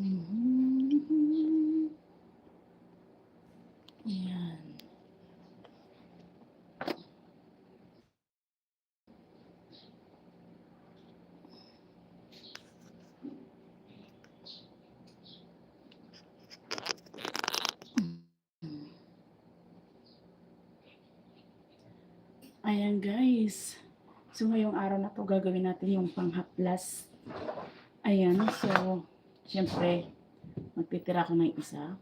Ayan. Ayan guys. So ngayong araw na to gagawin natin yung panghaplas. Ayan. So, syempre, magtitira ko ng isa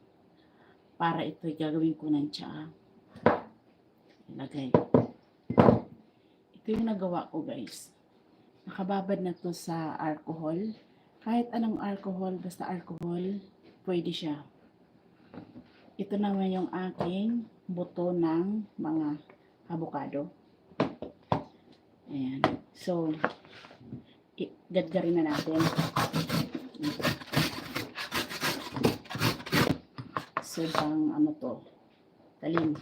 para ito gagawin ko ng tsaa. Ilagay. Ito yung nagawa ko guys. Nakababad na to sa alcohol. Kahit anong alcohol, basta alcohol, pwede siya. Ito naman yung aking buto ng mga avocado. Ayan. So, gadgarin na natin. So, pang ano to, talim.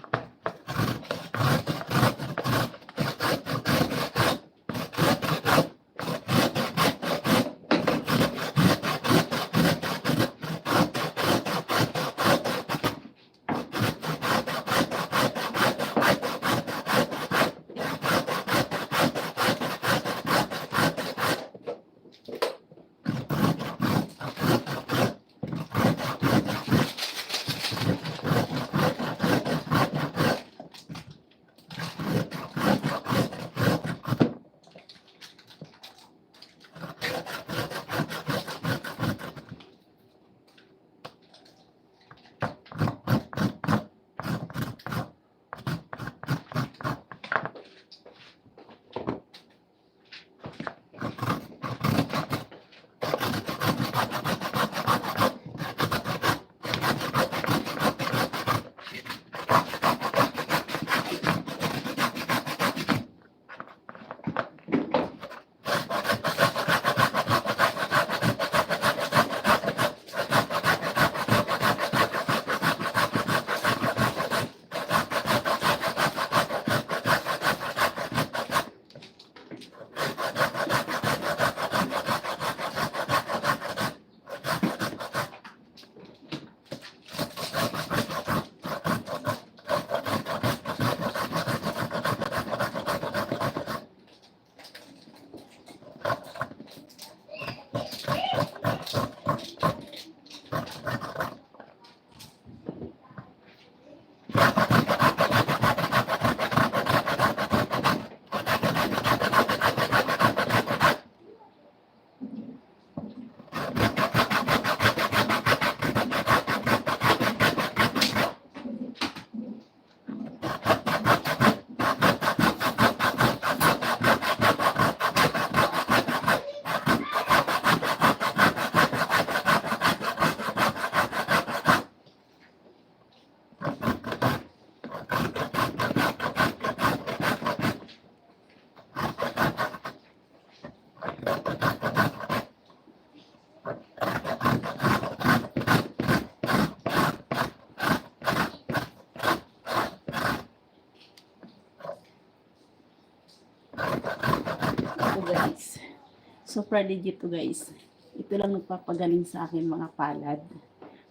Super legit to guys. Ito lang nagpapagaling sa akin mga palad.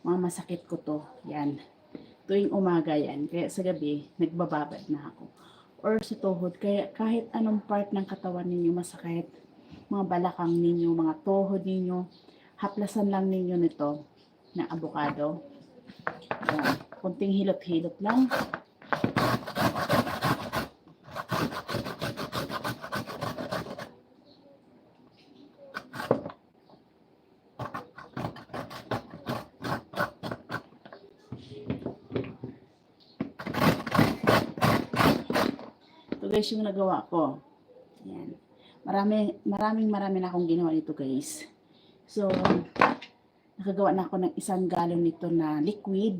Mga masakit ko to. Yan. Tuwing umaga yan. Kaya sa gabi, nagbababad na ako. Or sa tuhod. Kaya kahit anong part ng katawan ninyo masakit, mga balakang ninyo, mga tuhod ninyo, haplasan lang ninyo nito na. Yan. Kunting hilot-hilot lang. Ito guys yung nagawa ko. Yan. Marami, maraming marami na akong ginawa nito guys. So, nakagawa na ako ng isang galon nito na liquid.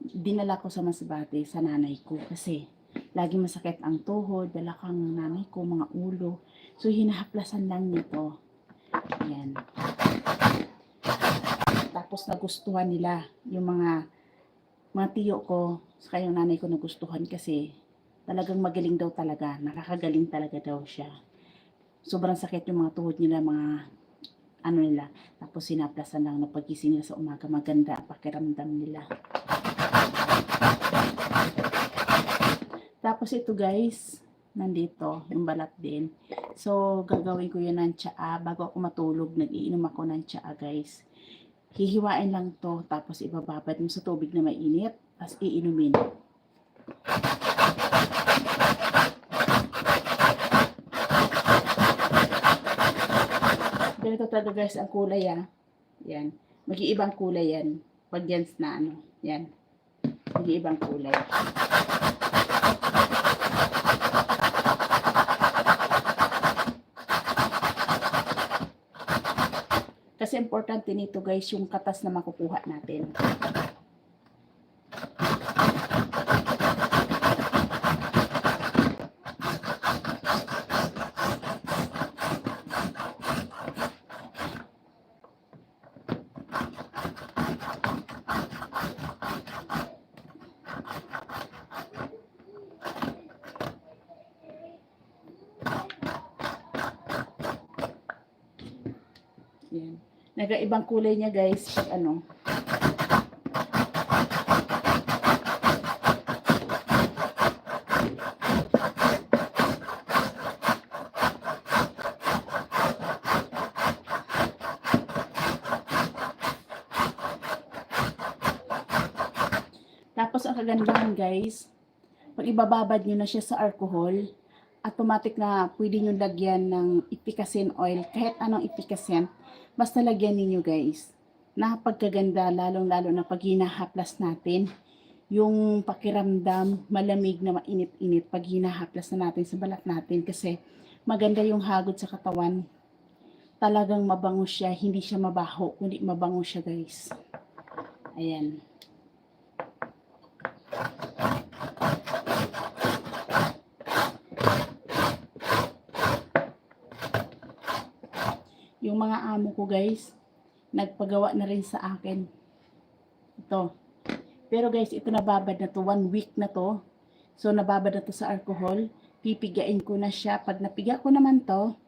Dinala ko sa Masbate sa nanay ko kasi lagi masakit ang tuhod, balakang ng nanay ko, mga ulo. So, hinahaplasan lang nito. Yan. Tapos nagustuhan nila yung mga mga tiyo ko, saka yung nanay ko nagustuhan kasi talagang magaling daw talaga, nakakagaling talaga daw siya. Sobrang sakit yung mga tuhod nila, mga ano nila. Tapos sinaplasan lang na pagising nila sa umaga, maganda ang pakiramdam nila. Tapos ito guys, nandito, yung balat din. So, gagawin ko yun ng tsaa. Bago ako matulog, nag-iinom ako ng tsaa guys. Hihiwain lang to, tapos ibababad mo sa tubig na mainit, tapos iinumin. Ganito talaga guys ang kulay ah. Yan. Mag-iibang kulay yan. Pag yan na ano. Yan. Mag-iibang kulay. Kasi importante nito guys yung katas na makukuha natin. Yan. Nagaibang kulay niya guys pag ano. Tapos ang kagandahan guys, pag ibababad nyo na siya sa alcohol, automatic na pwede nyo lagyan ng ipikasin oil, kahit anong ipikasin, basta lagyan ninyo guys. Napagkaganda, lalong-lalo na pag hinahaplas natin, yung pakiramdam, malamig na mainit-init pag hinahaplas na natin sa balat natin kasi maganda yung hagod sa katawan. Talagang mabango siya, hindi siya mabaho, kundi mabango siya guys. Ayan. Yung mga amo ko guys, nagpagawa na rin sa akin. Ito. Pero guys, ito nababad na to. One week na to. So, nababad na to sa alcohol. Pipigain ko na siya. Pag napiga ko naman to,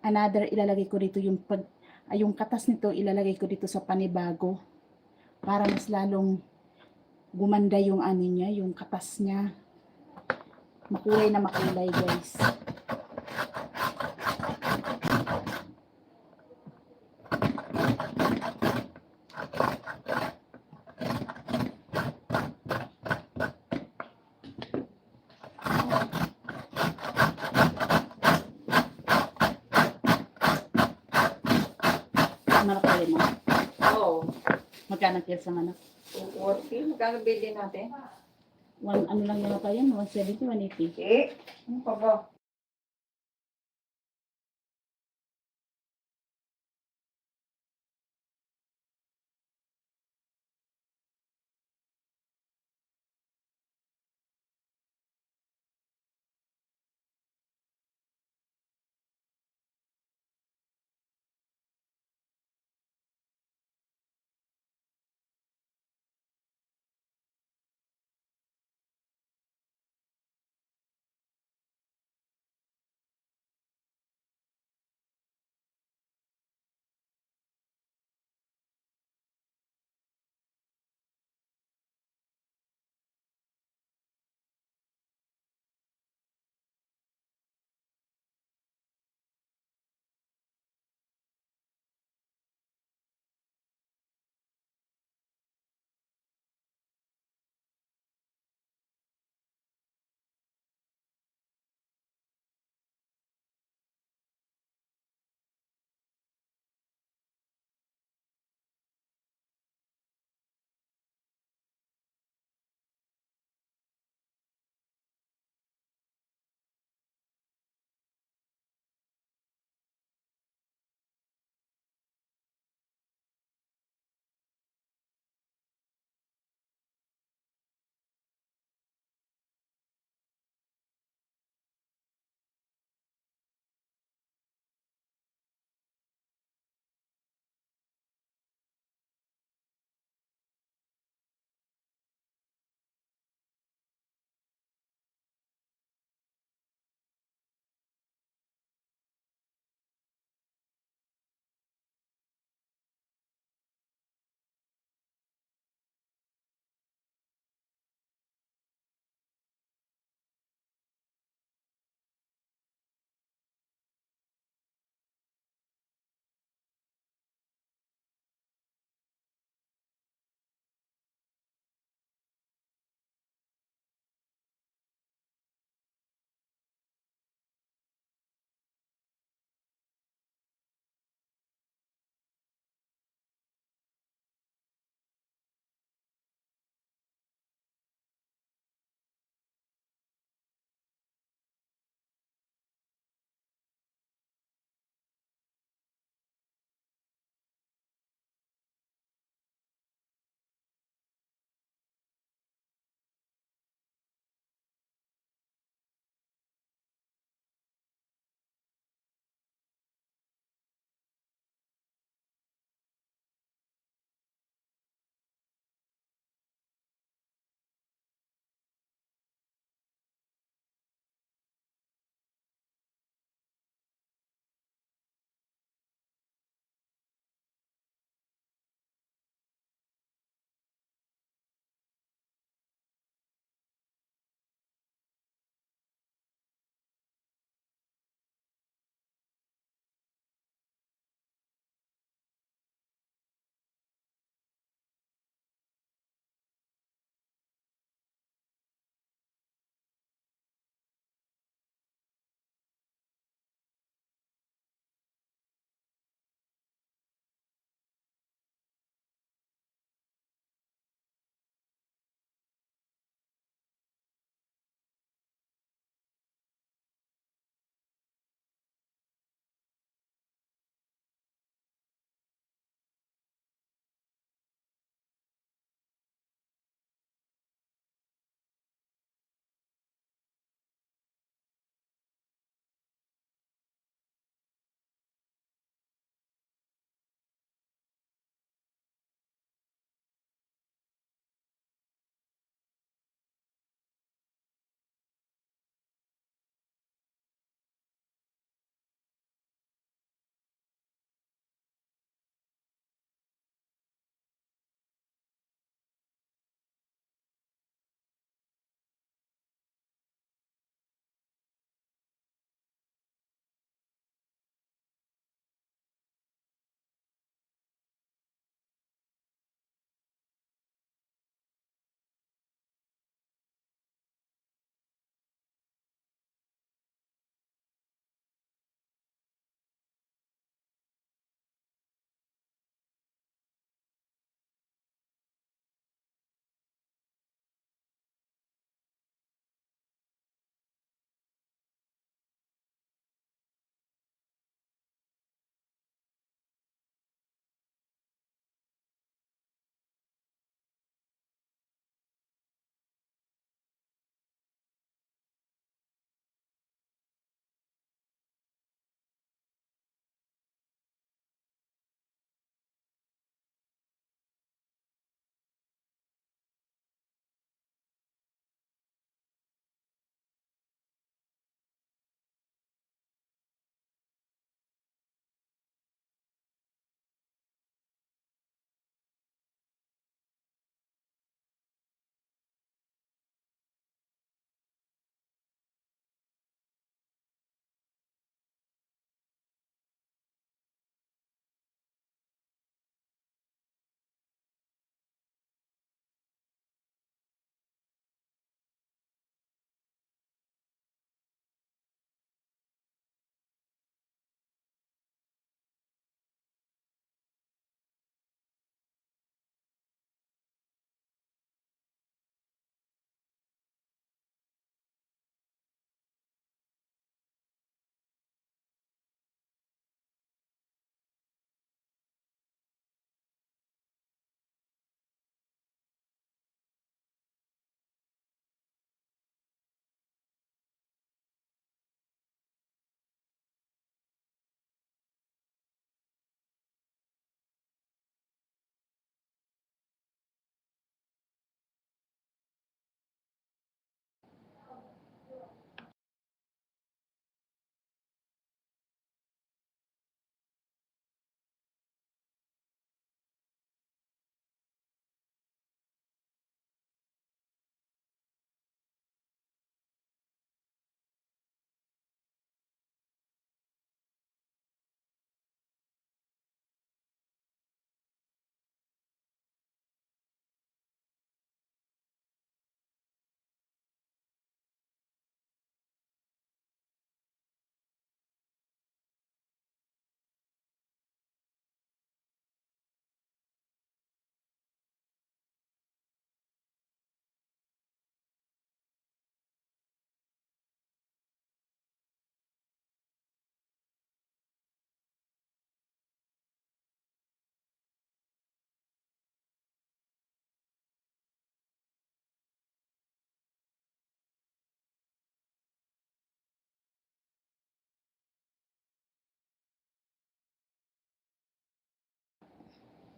another ilalagay ko dito yung pag ay, yung katas nito ilalagay ko dito sa panibago para mas lalong gumanda yung ano niya, yung katas niya. Makulay na makulay guys. Manok rin mo. Oo. Magkano kilo sa manok? 240. Magkano bili natin? One, ano lang yun pa yan? 170, 180. Eh, ano pa ba?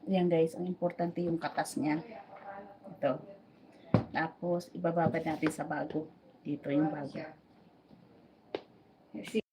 Ayan guys, ang importante yung katas niya. Ito. Tapos, ibababad natin sa bago. Dito yung bago. Si-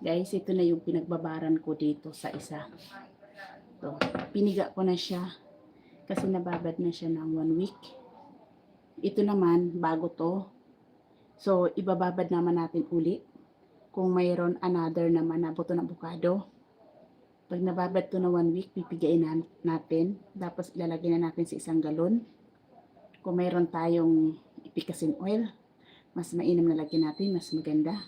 Guys, ito na yung pinagbabaran ko dito sa isa. Ito. Piniga ko na siya kasi nababad na siya ng one week. Ito naman, bago to. So, ibababad naman natin uli kung mayroon another naman na buto ng bukado. Pag nababad to na one week, pipigain na- natin. Tapos ilalagay na natin sa isang galon. Kung mayroon tayong ipikasin oil, mas mainam na lagyan natin, mas maganda.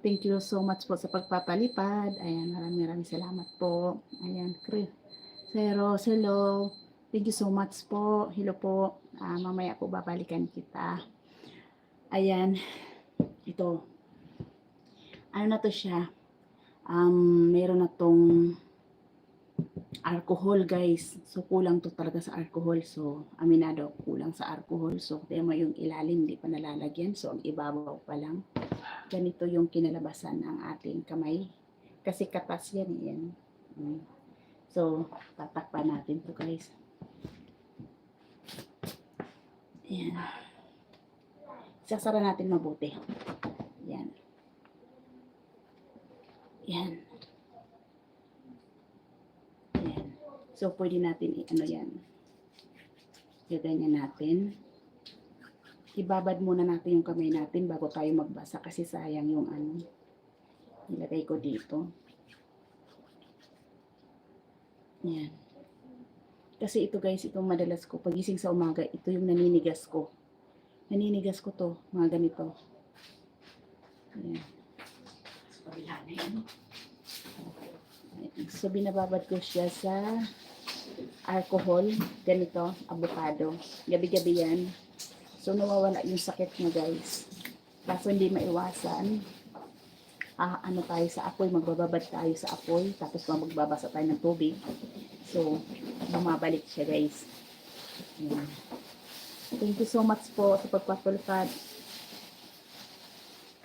Thank you so much po sa pagpapalipad. Ayan, maraming maraming salamat po. Ayan, Chris. Zero, hello. Thank you so much po. Hello po. Ah, mamaya po babalikan kita. Ayan, ito. Ano na to siya? Um, meron na tong alcohol guys. So kulang to talaga sa alcohol. So aminado kulang sa alcohol. So tema yung ilalim hindi pa nalalagyan. So ang ibabaw pa lang ganito yung kinalabasan ng ating kamay. Kasi katas yan, eh, yan. Mm. So, tatakpan natin to guys. Ayan. Sasara natin mabuti. Yan. Yan. Yan. So, pwede natin i-ano yan. Gaganyan natin ibabad muna natin yung kamay natin bago tayo magbasa kasi sayang yung ano nilagay ko dito. Yan. Kasi ito guys itong madalas ko pagising sa umaga ito yung naninigas ko. Naninigas ko to mga ganito. Ayan. so binababad ko siya sa alcohol ganito avocado. Gabi-gabi yan So, nawawala yung sakit niya, guys. Kaso hindi maiwasan. Ah, ano tayo sa apoy, magbababad tayo sa apoy, tapos magbabasa tayo ng tubig. So, bumabalik siya, guys. Ayan. Thank you so much po sa pagpapulpad.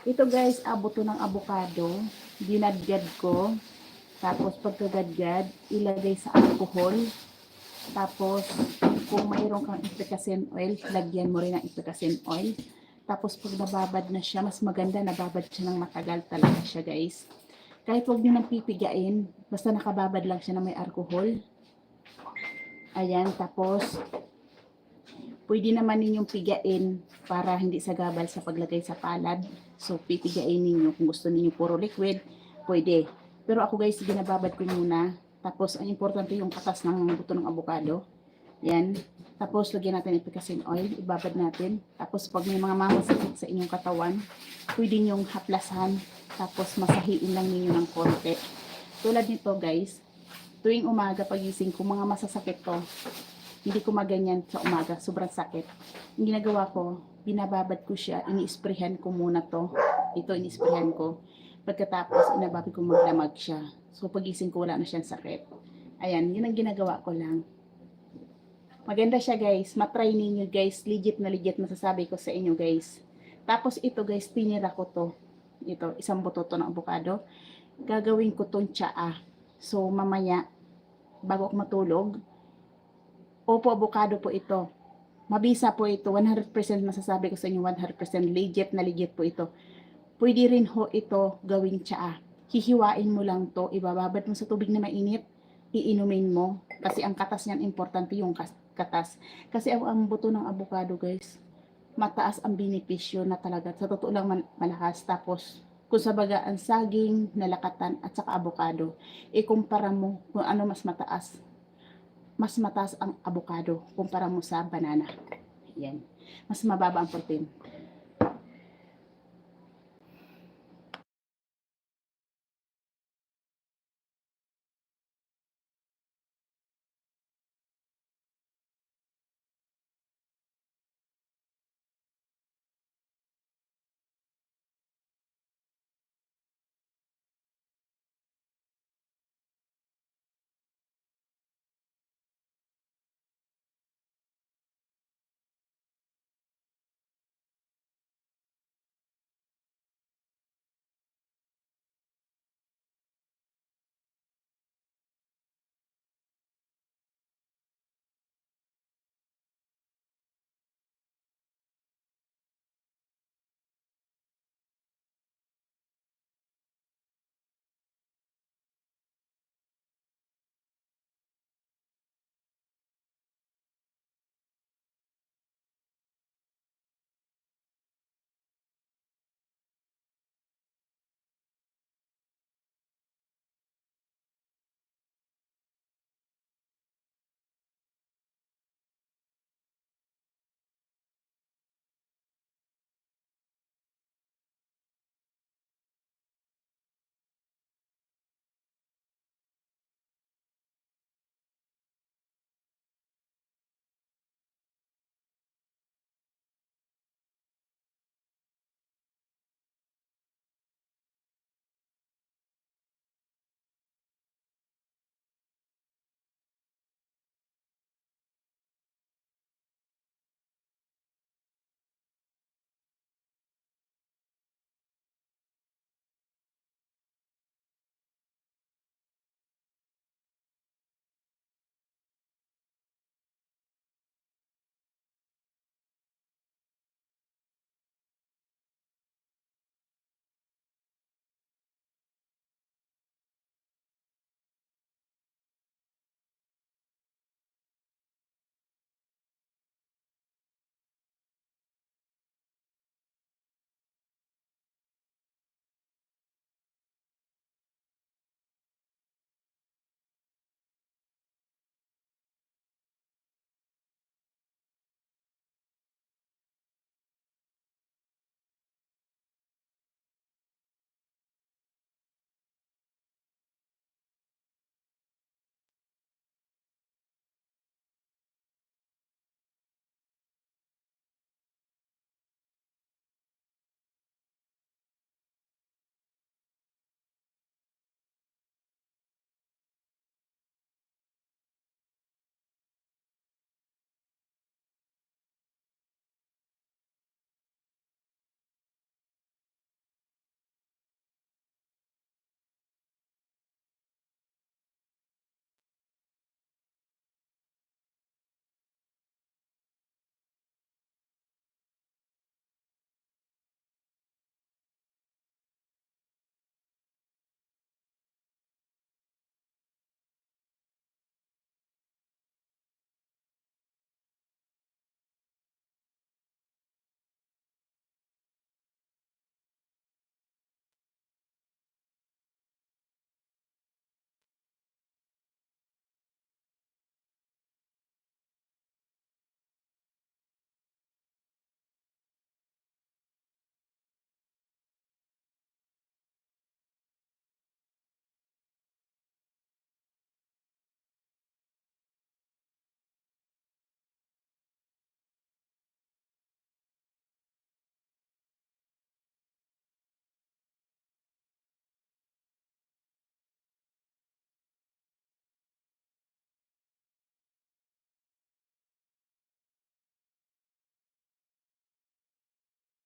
Ito, guys, abo to ng avocado. Dinadgad ko. Tapos, pagkagadgad, ilagay sa alcohol. Tapos, kung mayroon kang ipikasin oil, lagyan mo rin ng ipikasin oil. Tapos pag nababad na siya, mas maganda nababad siya ng matagal talaga siya guys. Kahit huwag niyo nang pipigain, basta nakababad lang siya na may alcohol. Ayan, tapos pwede naman ninyong pigain para hindi sagabal sa paglagay sa palad. So pipigain ninyo kung gusto niyo puro liquid, pwede. Pero ako guys, ginababad ko muna. Tapos ang importante yung katas ng buto ng avocado. Yan. Tapos, lagyan natin ipikasin oil. Ibabad natin. Tapos, pag may mga mamasakit sa inyong katawan, pwede nyong haplasan. Tapos, masahiin lang ninyo ng konti. Tulad nito, guys. Tuwing umaga, pagising ko, mga masasakit to. Hindi ko maganyan sa umaga. Sobrang sakit. Ang ginagawa ko, binababad ko siya. Ini-sprayhan ko muna to. Ito, ini-sprayhan ko. Pagkatapos, inababad ko maglamag siya. So, pagising ko, wala na siyang sakit. Ayan, yun ang ginagawa ko lang. Maganda siya guys. Matry ninyo guys. Legit na legit masasabi ko sa inyo guys. Tapos ito guys, tinira ko to. Ito, isang buto to ng avocado. Gagawin ko tong tsaa. So mamaya, bago ako matulog, opo avocado po ito. Mabisa po ito. 100% masasabi ko sa inyo 100% legit na legit po ito. Pwede rin ho ito gawing tsaa. Hihiwain mo lang to, ibababad mo sa tubig na mainit, iinumin mo. Kasi ang katas niyan, importante yung kas- katas. Kasi ang, ang buto ng avocado, guys, mataas ang benepisyo na talaga. Sa totoo lang man, malakas. Tapos, kung sa baga ang saging, nalakatan, at saka abokado, ikumpara mo kung ano mas mataas. Mas mataas ang abokado kumpara mo sa banana. Yan. Mas mababa ang protein.